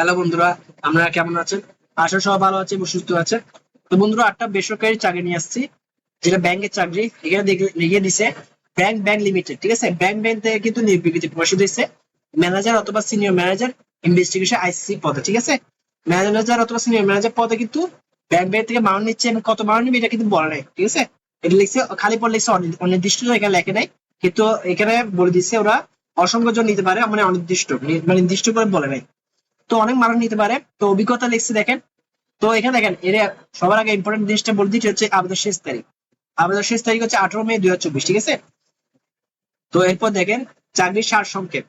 Hello বন্ধুরা, আপনারা কেমন আছেন? আশা সবাই ভালো আছে এবং সুস্থ আছে তো বন্ধুরা একটা বেসরকারি চাকরি নিয়ে আসছি, যেটা ব্যাংকের চাকরি, এখানে লিখে দিছে ব্যাংক ব্যাংক লিমিটেড ঠিক আছে? ব্যাংক ব্যাংক থেকে কিন্তু বিজ্ঞপ্তি প্রকাশিত হয়েছে ম্যানেজার অথবা সিনিয়র ম্যানেজার ইনভেস্টিগেশন আইসিসি পদে, ঠিক আছে? ম্যানেজার অথবা সিনিয়র ম্যানেজার পদে কিন্তু ব্যাংক ব্যাংক থেকে মাউন্ট নিচ্ছে এবং কত মাউন্ট নিবে এটা কিন্তু বলা নাই, ঠিক আছে? এটা লিখছে, খালি পর লিখছে অনি- অনির্দিষ্ট, এখানে লেখে নাই। কিন্তু এখানে বলে দিচ্ছে ওরা অসংখ্য জন নিতে পারে মানে অনির্দিষ্ট মানে নির্দিষ্ট করে বলে নাই। তো অনেক মানুষ নিতে পারে। তো অভিজ্ঞতা লিখছে দেখেন। তো এখানে দেখেন, এর সবার আগে ইম্পর্টেন্ট জিনিসটা বলে দিচ্ছি হচ্ছে আবেদন শেষ তারিখ। আবেদন শেষ তারিখ হচ্ছে আঠারো মে দুই ঠিক আছে? তো এরপর দেখেন, চাকরির সার সংক্ষেপ।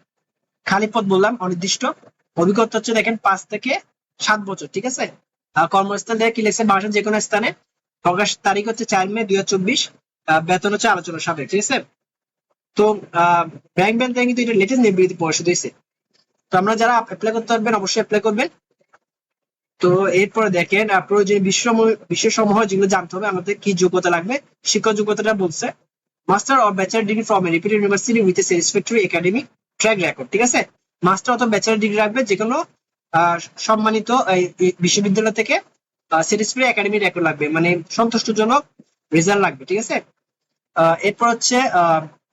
খালি পদ বললাম, অনির্দিষ্ট। অভিজ্ঞতা হচ্ছে দেখেন, পাঁচ থেকে সাত বছর, ঠিক আছে? আর কর্মস্থল দেখে কি লিখছে, বাসার যে কোনো স্থানে। প্রকাশ তারিখ হচ্ছে চার মে দুই হাজার চব্বিশ বেতন হচ্ছে আলোচনা সাপেক্ষ, ঠিক আছে? তো ব্যাংক ব্যাংক কিন্তু এটা লেটেস্ট নিবৃত্তি পরিশোধ হয়েছে। তো আমরা যারা অ্যাপ্লাই করতে পারবেন অবশ্যই অ্যাপ্লাই করবেন। তো এরপরে দেখেন আহ, প্রয়োজনীয় বিশ্ব বিষয় সমূহ যেগুলো জানতে হবে আমাদের কি যোগ্যতা লাগবে শিক্ষক যোগ্যতাটা বলছে master of bachelor degree from repeated university with a satisfactory academic track record ঠিক আছে? মাস্টার অথবা ব্যাচেলার ডিগ্রি রাখবে যে আহ, সম্মানিত এই, বিশ্ববিদ্যালয় থেকে স্যাটিসফ্যাক্টরি একাডেমিক রেকর্ড লাগবে মানে সন্তুষ্টজনক রেজাল্ট লাগবে ঠিক আছে? এরপর হচ্ছে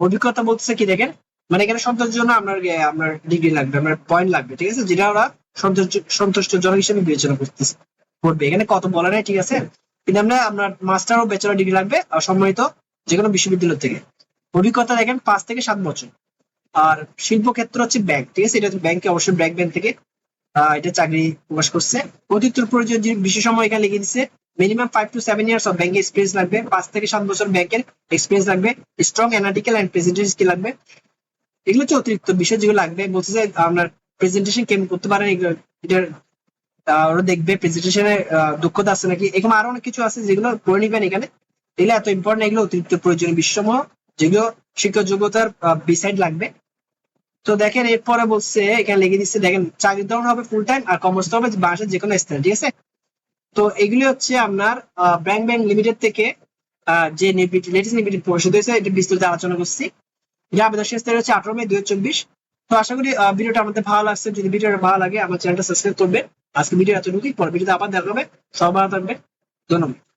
অভিজ্ঞতা বলতেছে কি দেখেন? মানে এখানে সন্তোষের জন্য আপনার আপনার ডিগ্রি লাগবে আপনার পয়েন্ট লাগবে, ঠিক আছে? যেটা ওরা সন্তুষ্ট সন্তুষ্টজনক হিসেবে বিবেচনা করতেছে, করবে। এখানে কত বলা নাই, ঠিক আছে? কিন্তু আমরা আপনার মাস্টার ও ব্যাচেলার ডিগ্রি লাগবে, আর সম্মানিত যে কোনো বিশ্ববিদ্যালয় থেকে। অভিজ্ঞতা দেখেন, পাঁচ থেকে সাত বছর। আর শিল্পক্ষেত্র হচ্ছে ব্যাংক ঠিক আছে? এটা ব্যাংকে অবশ্যই ব্যাংক ব্যাংক থেকে এটা চাকরি প্রকাশ করছে। অতিরিক্ত প্রয়োজন যে বিশেষ সময় এখানে লিখে দিচ্ছে minimum five to seven years of ব্যাংকের এক্সপিরিয়েন্স লাগবে। পাঁচ থেকে সাত বছর ব্যাংকের এক্সপিরিয়েন্স লাগবে। Strong analytical and presentation skill লাগবে। এগুলো হচ্ছে অতিরিক্ত বিষয় যেগুলো লাগবে। বলছে যে আপনার প্রেজেন্টেশন কেমন করতে পারেন, এগুলো, এটার ওরা দেখবে। প্রেজেন্টেশনে দক্ষতা আছে নাকি? এরকম আরও অনেক কিছু আছে যেগুলো করে নিবেন এখানে। এগুলো এত ইম্পর্টেন্ট এগুলো অতিরিক্ত প্রয়োজনীয় বিষয়সমূহ, যেগুলো শিক্ষক যোগ্যতার বিসাইড লাগবে। তো দেখেন, এরপরে বলছে, এখানে লিখে দিচ্ছে, দেখেন চাকরির ধরন হবে ফুল টাইম আর কর্মস্থল হবে বাংলাদেশের যে কোনো স্থানে, ঠিক আছে? তো এগুলি হচ্ছে আপনার ব্যাংক ব্যাংক লিমিটেড থেকে যে লেটেস্ট লিমিটেড পরিশোধ হয়েছে, এটা বিস্তারিত আলোচনা করছি। যে আবেদন শেষ হচ্ছে আঠারো মে দুই চব্বিশ। তো আশা করি ভিডিওটা আমাদের ভালো লাগছে। যদি ভিডিওটা ভালো লাগে, আমার চ্যানেলটা সাবস্ক্রাইব করবেন। আজকে ভিডিও এতটুকুই। পর ভিডিওতে আবার দেখা হবে। সব ভালো থাকবে ধন্যবাদ।